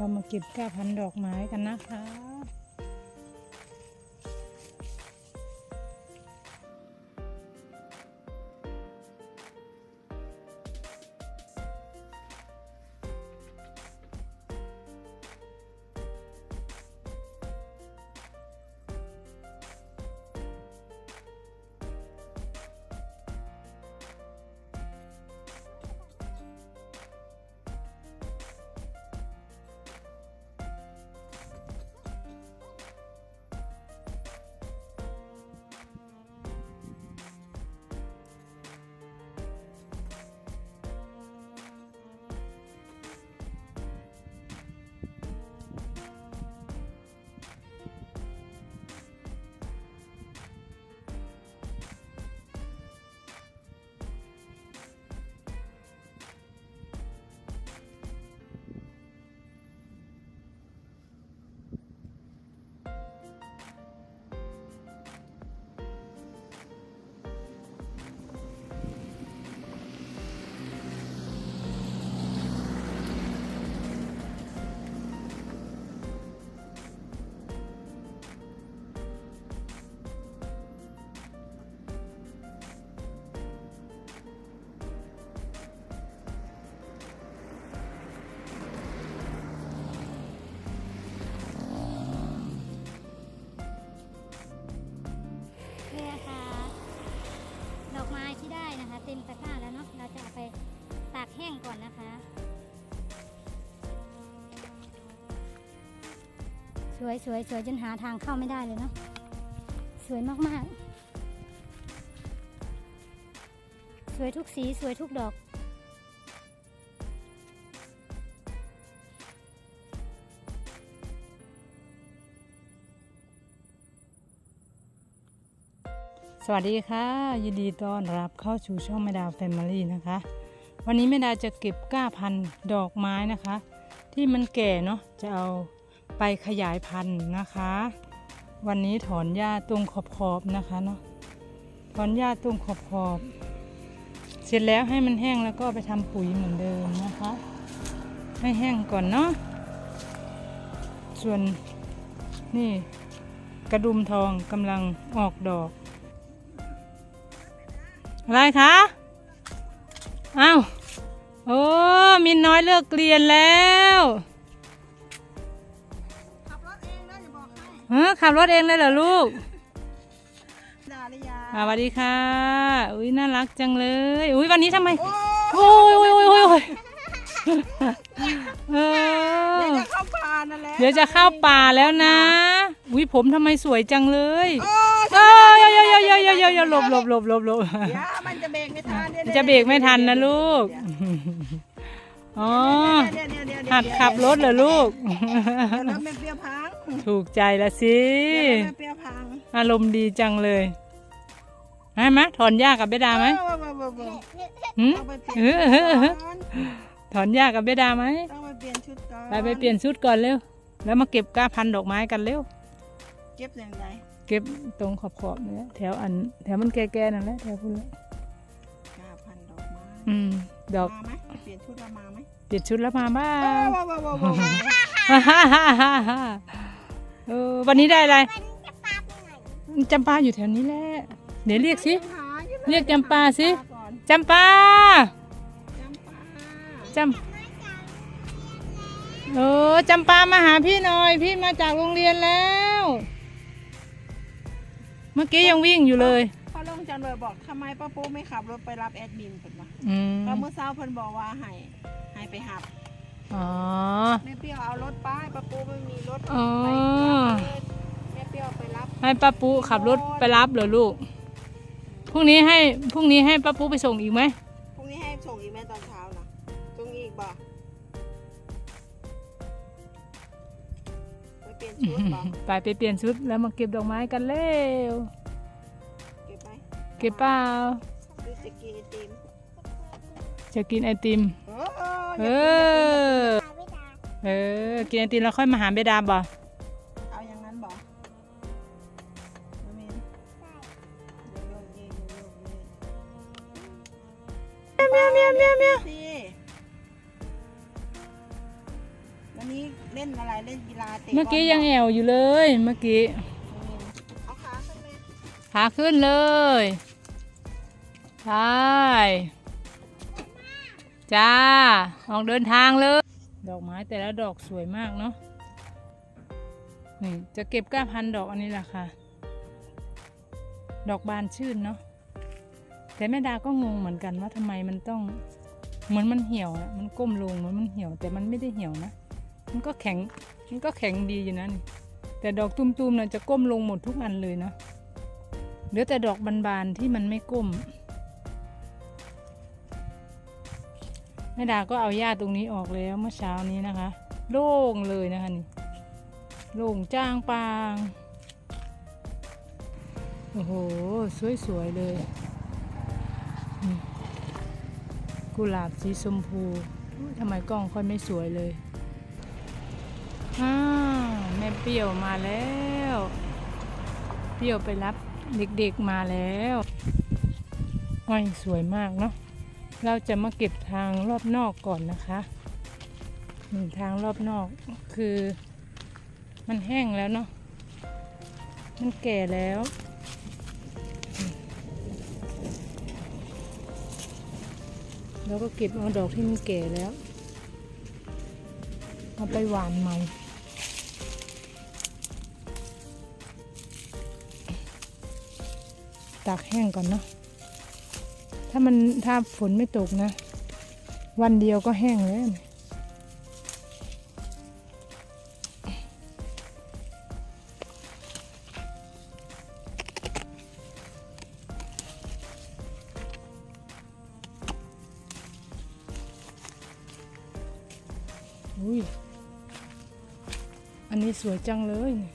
เรามาเก็บก้าพันดอกไม้กันนะคะ เต็มตะกร้าแล้วเนาะเราจะเอาไปตากแห้งก่อนนะคะ สวยสวยสวยจนหาทางเข้าไม่ได้เลยเนาะสวยมากๆ สวยทุกสีสวยทุกดอก วัสดีค่ะ ยินดีต้อนรับเข้าสู่ช่องแม่ดาวแฟมิลี่นะคะ วันนี้แม่ดาจะเก็บก้าพันธุ์ดอกไม้นะคะ ที่มันแก่เนาะจะเอาไปขยายพันธุ์นะคะ วันนี้ถอนหญ้าตรงขอบๆนะคะเนาะถอนหญ้าตรงขอบๆเสร็จแล้วให้มันแห้งแล้วก็ไปทำปุ๋ยเหมือนเดิมนะคะ ให้แห้งก่อนเนาะส่วนนี่กระดุมทองกำลังออกดอก อะไรคะอ้าวโอ้มินน้อยเลิกเรียนแล้วขับรถเองนะอย่าบอกให้ฮะขับรถเองเลยเหรอลูกด่าหรือยังอ่าสวัสดีค่ะ อุ้ยน่ารักจังเลย อุ้ยวันนี้ทำไมโอ้โอ้ยโอ้ยโอ้ยโอ้ยเออเดี๋ยวจะเข้าป่านั่นแหละเดี๋ยวจะเข้าป่าแล้วนะ อุ้ยผมทำไมสวยจังเลยโอ้เอ้ยเอ้ ยเอ้ยเอ้ยเอ้ยเอ้ยเอ้ยเอ้ยหลบหลบหลบหลบหลบเดี๋ยวมันจะเบรกไม่ทันดี๋ยจะเบรกไม่ทันนะลูก อ๋อ หัดขับรถเหรอลูกเดี๋ยวรถแม่เปรี้ยวพัง ถูกใจละสิเดี๋ยวรถแม่เปรี้ยวพัง อารมณ์ดีจังเลยให้ไหมถอนหญ้ากับเบดาไหมถอนหญ้ากับเบดาไหมไปเปลี่ยนชุดก่อนไปเปลี่ยนชุดก่อนเร็ว แล้วมาเก็บก้าพันธุ์ดอกไม้กันเร็ว เก็บอย่างไร เก็บตรงขอบขอบๆเนี่ยแถวอัน แถวมันแก่ๆนั่นแหละแถวพุ่นละห้าพันดอกไม้อืมดอกมาไหมเปลี่ยนชุดเรามาไหมเปลี่ยนชุดแล้วมาบ้าเออว้าวว้าวว้าวว้าวว้าวเออวันนี้ได้อะไรจำปาอยู่แถวนี้แหละเดี๋ยวเรียกสิหาอยู่ลเรียกจำปาสิก่อนจำปาจำปาจำเออจำปามาหาพี่หน่อย พี่มาจากโรงเรียนแล้ว เมื่อกี้ยังวิ่งอยู่เลย พอลงจันเบอร์บอกทำไมป้าปูไม่ขับรถไปรับแอดมินเพิ่นวะอืมก็เมื่อเช้าเพิ่นบอกว่าให้ให้ไปหับอ๋อ แม่เปรี้ยวเอารถไปป้าปูไม่มีรถอ๋อ ไปรับเลยแม่เปรี้ยวไปรับให้ป้าปุ๊ขับรถไปรับเหรอลูก พรุ่งนี้ให้พรุ่งนี้ให้ป้าปุ๊ไปส่งอีกไหมพรุ่งนี้ให้ส่งอีกไหมตอนเช้านะส่งอีกบ่ เปลี่ยนชุดบ่ไปไปเปลี่ยนชุดแล้วมาเก็บดอกไม้กันเร็วเก็บไหมเก็บเปล่าหรือจะกินไอติมจะกินไอติม เออ เออเออกินไอติมแล้วค่อยมาหาเบดาบ่ เมื่อกี้ยังแอวอยู่เลยเมื่อกี้เอาขาขึ้นไปขาขึ้นเลยใช่จ้า ออกเดินทางเลย ดอกไม้แต่ละดอกสวยมากเนาะนี่จะเก็บก้าพันดอกอันนี้แหละค่ะ ดอกบานชื่นเนาะแต่แม่ดาก็งงเหมือนกันว่าทำไมมันต้องเหมือนมันเหี่ยวอะมันก้มลงเหมือนมันเหี่ยวแต่มันไม่ได้เหี่ยวนะ มันก็แข็ง มันก็แข็งดีอยู่นะนี่แต่ดอกตุ้มๆน่ะจะก้มลงหมดทุกอันเลยนะเหลือแต่ดอกบานๆที่มันไม่ก้มแม่ดาก็เอาหญ้าตรงนี้ออกแล้วเมื่อเช้านี้นะคะ โล่งเลยนะคะนี่โล่งจ้างปางโอ้โห สวย ๆ เลย กุหลาบสีชมพูทำไมกล้องค่อยไม่สวยเลย เปรี้ยวมาแล้ว เปรี้ยวไปรับเด็กๆมาแล้วอ้อยสวยมากเนาะ เราจะมาเก็บทางรอบนอกก่อนนะคะหนึ่งทางรอบนอกคือ มันแห้งแล้วเนาะ มันแก่แล้วอืมเราก็เก็บเอาดอกที่มันแก่แล้ว เอาไปหวานใหม่ ตากแห้งก่อนเนาะถ้ามันถ้าฝนไม่ตกนะ วันเดียวก็แห้งแล้วอุ้ย อันนี้สวยจังเลยนี่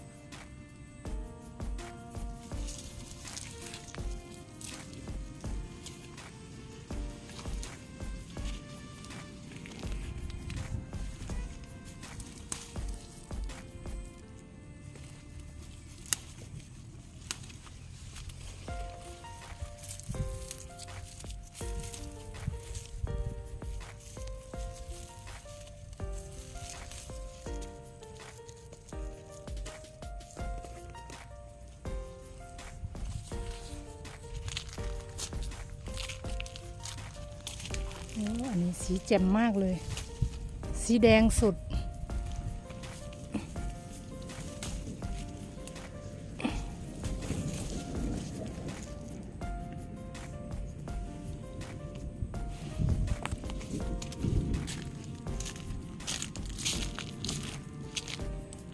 โอ้อันนี้สีแจ่มมากเลย สีแดงสุด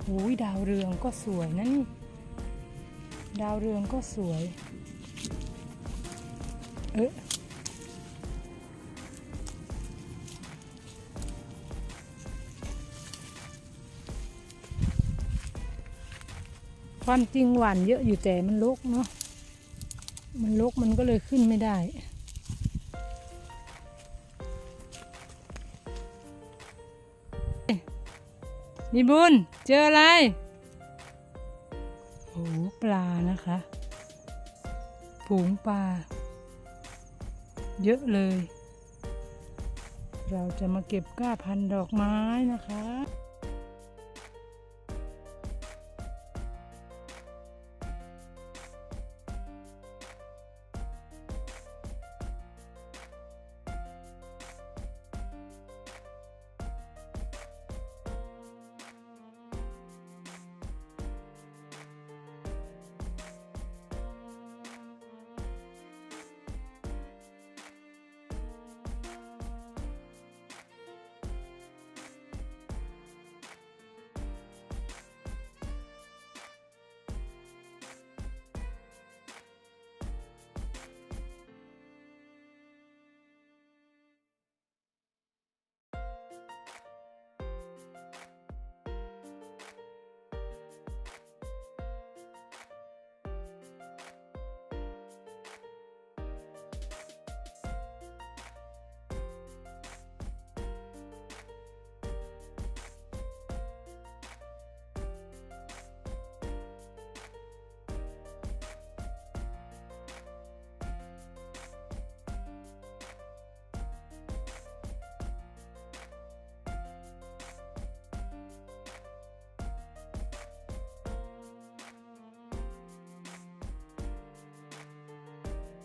โอ้ยดาวเรืองก็สวยนะนี่ ดาวเรืองก็สวย เอ๊ะ ความจริงหวานเยอะอยู่แต่มันลกเนาะ มันลกมันก็เลยขึ้นไม่ได้นี่บุญ เจออะไร โอ้ปลานะคะฝูงปลา เยอะเลย เราจะมาเก็บก้าพันดอกไม้นะคะ